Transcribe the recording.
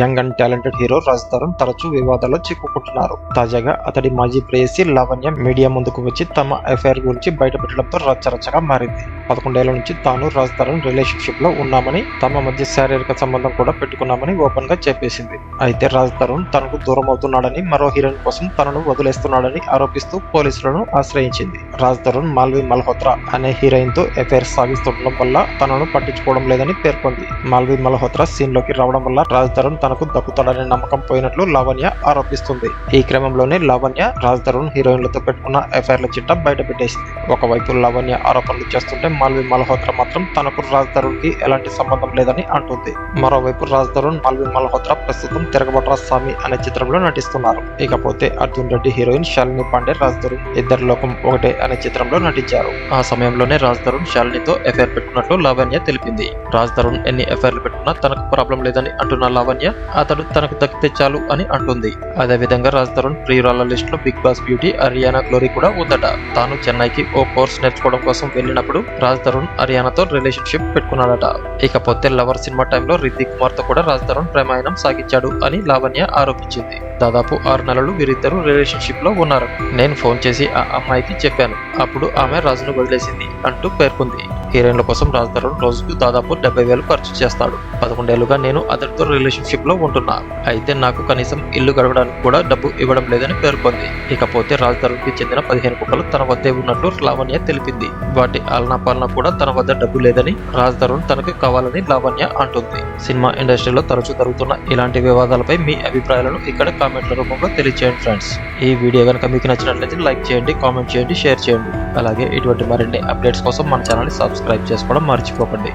Young and talented hero Raj Tarun తరచూ వివాదాల్లో చిక్కుకుంటున్నారు. తాజాగా అతడి మాజీ ప్రేయసి లావణ్య మీడియా ముందుకు వచ్చి తమ ఎఫ్ఐఆర్ గురించి బయటపెట్టడంతో రచ్చరచ్చగా మారింది. పదకొండేళ్ళ నుంచి తాను రాజ్ తరుణ్ రిలేషన్షిప్లో ఉన్నామని తమ మధ్య శారీరక సంబంధం కూడా పెట్టుకున్నామని ఓపెన్గా చెప్పేసింది. అయితే రాజ్ తరుణ్ తనకు దూరం అవుతున్నాడని మరో హీరోయిన్ కోసం తనను వదిలేస్తున్నాడని ఆరోపిస్తూ పోలీసులను ఆశ్రయించింది. రాజ్ తరుణ్ మాల్వి మల్హోత్రా అనే హీరోయిన్తో అఫైర్ సాగిస్తుండడం వల్ల తనను పట్టించుకోవడం లేదని పేర్కొంది. మాల్వి మల్హోత్రా సీన్లోకి రావడం వల్ల రాజ్ తరుణ్ తనకు దక్కుతాడనే నమ్మకం పోయినట్లు లావణ్య ఆరోపిస్తుంది. ఈ క్రమంలోనే లావణ్య రాజ్ తరుణ్ హీరోయిన్లతో పెట్టుకున్న అఫైర్ల చిట్ట బయట పెట్టేసింది ఒకవైపు లావణ్య ఆరోపణలు చేస్తుంటే మాల్వి మల్హోత్రా మాత్రం తనకు రాజ్కి ఎలాంటి సంబంధం లేదని అంటుంది. మరోవైపు రాజ్ తరుణ్ మాల్వి మల్హోత్రా ప్రస్తుతం తిరగబట్రా స్వామి అనే చిత్రంలో నటిస్తున్నారు. ఇకపోతే అర్జున్ రెడ్డి హీరోయిన్ శాలిని పాండే రాజ్ తరుణ్ ఇద్దరు లోకం ఒకటే అనే చిత్రంలో నటించారు. ఆ సమయంలోనే రాజ్ తరుణ్ శాలినితో ఎఫ్ఐఆర్ పెట్టుకున్నట్లు లావణ్య తెలిపింది. రాజ్ తరుణ్ ఎన్ని ఎఫ్ఐఆర్లు పెట్టుకున్నా తనకు ప్రాబ్లం లేదని అంటున్న లావణ్య అతడు తనకు దక్కితే చాలు అని అంటుంది. అదే విధంగా రాజ్ తరుణ్ ప్రియురాల లిస్ట్లో Bigg Boss beauty Ariyana Glory కూడా ఉందట. తాను చెన్నైకి ఓ కోర్స్ నేర్చుకోవడం కోసం వెళ్ళినప్పుడు రాజ్ తరుణ్ హరియానాతో రిలేషన్షిప్ పెట్టుకున్నాడట. ఇకపోతే లవర్ సినిమా టైంలో రితిక్ కుమార్తో కూడా రాజ్ తరుణ్ ప్రేమాయణం సాగించాడు అని లావణ్య ఆరోపించింది. దాదాపు ఆరు నెలలు వీరిద్దరూ రిలేషన్షిప్లో ఉన్నారు. నేను ఫోన్ చేసి ఆ అమ్మాయికి చెప్పాను. అప్పుడు ఆమె రాజును వదిలేసింది అంటూ పేర్కొంది. హీరోయిన్ల కోసం రాజ్ తరుణ్ రోజుకు దాదాపు డెబ్బై వేలు ఖర్చు చేస్తాడు. పదకొండేళ్ళుగా నేను అతడితో రిలేషన్షిప్లో ఉంటున్నా. అయితే నాకు కనీసం ఇల్లు గడవడానికి కూడా డబ్బు ఇవ్వడం లేదని పేర్కొంది. ఇకపోతే రాజ్ తరుణ్కి చెందిన పదిహేను కుక్కలు తన వద్దే ఉన్నట్లు లావణ్య తెలిపింది. వాటి ఆలనాపాలన కూడా తన వద్ద డబ్బు లేదని రాజ్ తరుణ్ తనకు కావాలని లావణ్య అంటుంది. సినిమా ఇండస్ట్రీలో తరచూ జరుగుతున్న ఇలాంటి వివాదాలపై మీ అభిప్రాయాలను ఇక్కడ కామెంట్ల రూపంలో తెలియచేయండి ఫ్రెండ్స్. ఈ వీడియో కనుక మీకు నచ్చినట్లయితే లైక్ చేయండి కామెంట్ చేయండి షేర్ చేయండి. అలాగే ఇటువంటి మరిన్ని అప్డేట్స్ కోసం మన ఛానల్ని సబ్స్క్రైబ్ చేసుకోవడం మర్చిపోకండి.